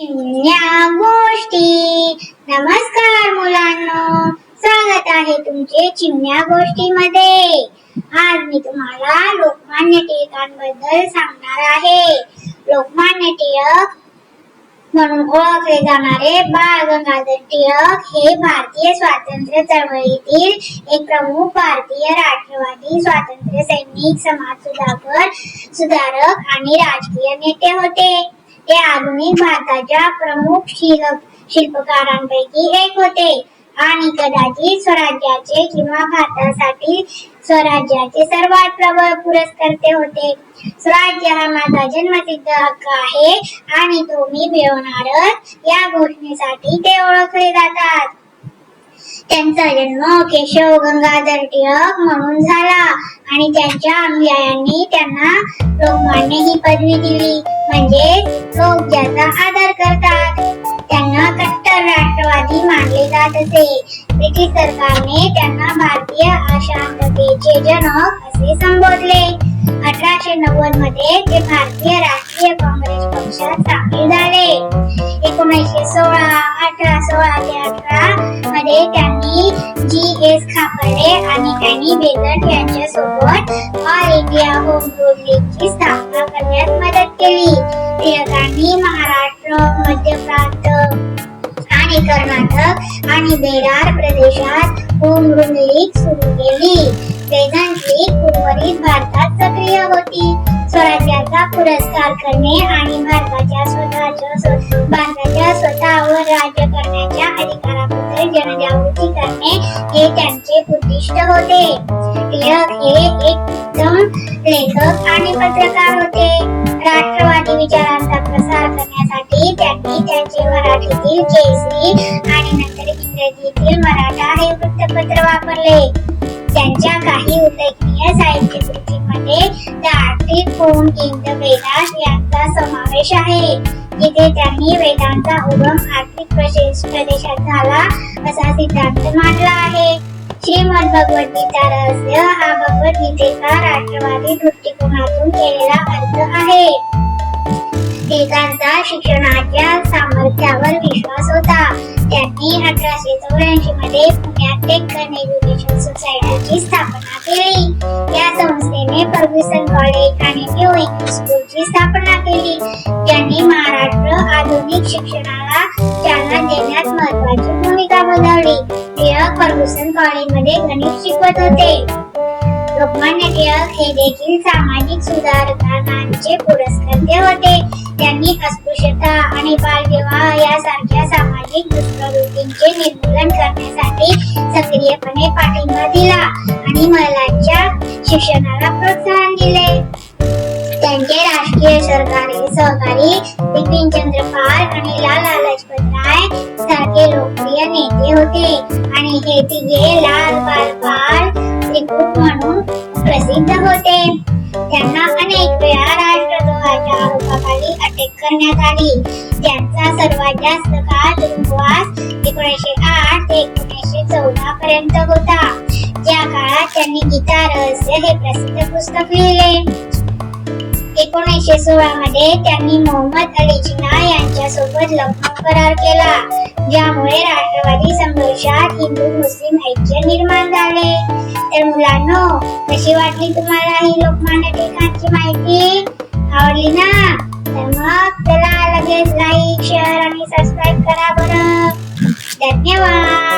गोष्टी. नमस्कार मुलांनो. स्वागत आहे तुमचे चिमण्या गोष्टीमध्ये. आज मी तुम्हाला लोकमान्य टिळकांबद्दल सांगणार आहे. लोकमान्य टिळक म्हणून ओळखले जाणारे बाळ गंगाधर टिळक हे भारतीय स्वातंत्र्य चळवळीतील एक प्रमुख भारतीय राष्ट्रवादी स्वातंत्र्य सैनिक समाज सुधारक सुधारक आणि राजकीय नेते होते. हे आधुनिक भारताच्या प्रमुख शिल्प शिल्पकारांपैकी एक होते. आणि कदाचित स्वराज्याचे किंवा भारतासाठी स्वराज्याचे सर्वात प्रबळ पुरस्कर्ते होते. स्वराज्य हा माझा जन्मसिद्ध हक्क आहे आणि तो मी मिळवणारच. या घोषणेसाठी ते ओळखले जातात. त्यांचा जन्म केशव गंगाधर टिळक म्हणून झाला. आणि त्यांच्या अनुयायांनी त्यांना लोकमान्य ही पदवी दिली. म्हणजे लोक ज्याचा आदर करतात. त्यांना कट्टर राष्ट्रवादी मानले जात असे. ब्रिटिश सरकारने त्यांना भारतीय अशांततेचे जनक असे संबोधले. अठराशे नव्वदमध्ये ते भारतीय राष्ट्रीय काँग्रेस पक्षात सामील झाले. एकोणीसशे सोळा अठरा सोळा ते अठरा मध्ये त्यांनी जी एस खापर्डे आणि अॅनी बेझंट यांच्या सोबत ऑल इंडिया होम रूल लीगची स्थापना केली. टिळकांनी महाराष्ट्र मध्य प्रांत आणि कर्नाटक आणि बेडार प्रदेशात होम रूल लीग सुरू केली. बेझंट लीग उर्वरित भारतात सक्रिय होती. स्वराज्याचा पुरस्कार करणे आणि भारताच्या स्वतःच्या भारताच्या स्वतःवर राज्य करण्याच्या अधिकाराबद्दल जनजागृती करणे हे त्यांचे उद्दिष्ट होते. टिळक हे एक उत्तम लेखक आणि पत्रकार होते. मराठीतील केसरी आणि नंतर इंग्रजीतील मराठा हे वृत्तपत्र वापरले. त्यांच्या काही उल्लेखनीय साहित्य कृतीमध्ये the Arctic home in the Vedas यांचा समावेश आहे. जिथे त्यांनी वेदांचा उगम आर्थिक प्रदेशात झाला असा सिद्धांत मांडला आहे. श्रीमद भगवद्गीता रहस्य हा भगवद्गीतेचा राष्ट्रवादी दृष्टिकोनातून केलेला अर्थ आहे. टिळकांचा शिक्षणाच्या सामर्थ्यावर विश्वास होता. त्यांनी अठराशे चौऱ्याऐंशी मध्ये पुण्यात डेक्कन एज्युकेशन सोसायटीची स्थापना केली. या संस्थेने फर्ग्युसन कॉलेज आणि न्यू इंग्लिश स्कूलची स्थापना केली. ज्यांनी महाराष्ट्र आधुनिक शिक्षणाला चालना देण्यात महत्वाची भूमिका बजावली. टिळक फर्ग्युसन कॉलेजमध्ये गणित शिकवत होते. लोकमान्य टिळक हे देखील सामाजिक सुधारकांचे पुरस्कर्ते होते. त्यांनी अस्पृश्यता आणि बालविवाह यासारख्या सामाजिक दुष्प्रवृत्तींचे निर्मूलन करण्यासाठी सक्रियपणे पाठिंबा दिला आणि महिलांच्या शिक्षणाला प्रोत्साहन दिले. त्यांचे राष्ट्रीय सरकारी सहकारी बिपिनचंद्र पाल आणि लाला लजपत राय सारखे लोकप्रिय नेते होते. आणि हे तिघे लाल बाल पाल त्रिकूट म्हणून प्रसिद्ध होते. त्यांना अनेक वेळा राष्ट्रद्रोहाच्या आरोपाखाली करण्यात आली. ज्यांचा सर्वात जास्त काळ तुरुंगवास एकोणीसशे आठ ते एकोणीसशे चौदा पर्यंत होता. ज्या काळात त्यांनी गीता रहस्य हे प्रसिद्ध पुस्तक लिहिले. एकोणीसशे सोळा मध्ये त्यांनी मोहम्मद अली जिना यांच्या सोबत लग्न करार केला ज्यामुळे राष्ट्रवादी संघर्षात हिंदू मुस्लिम ऐक्य निर्माण झाले. तर मुलांनो कशी वाटली तुम्हाला ही लोकमान्य टिळकांची माहिती? आवडली ना? तर मग आपल्याला लगेच लाईक शेअर आणि सबस्क्राईब करा बरं. धन्यवाद.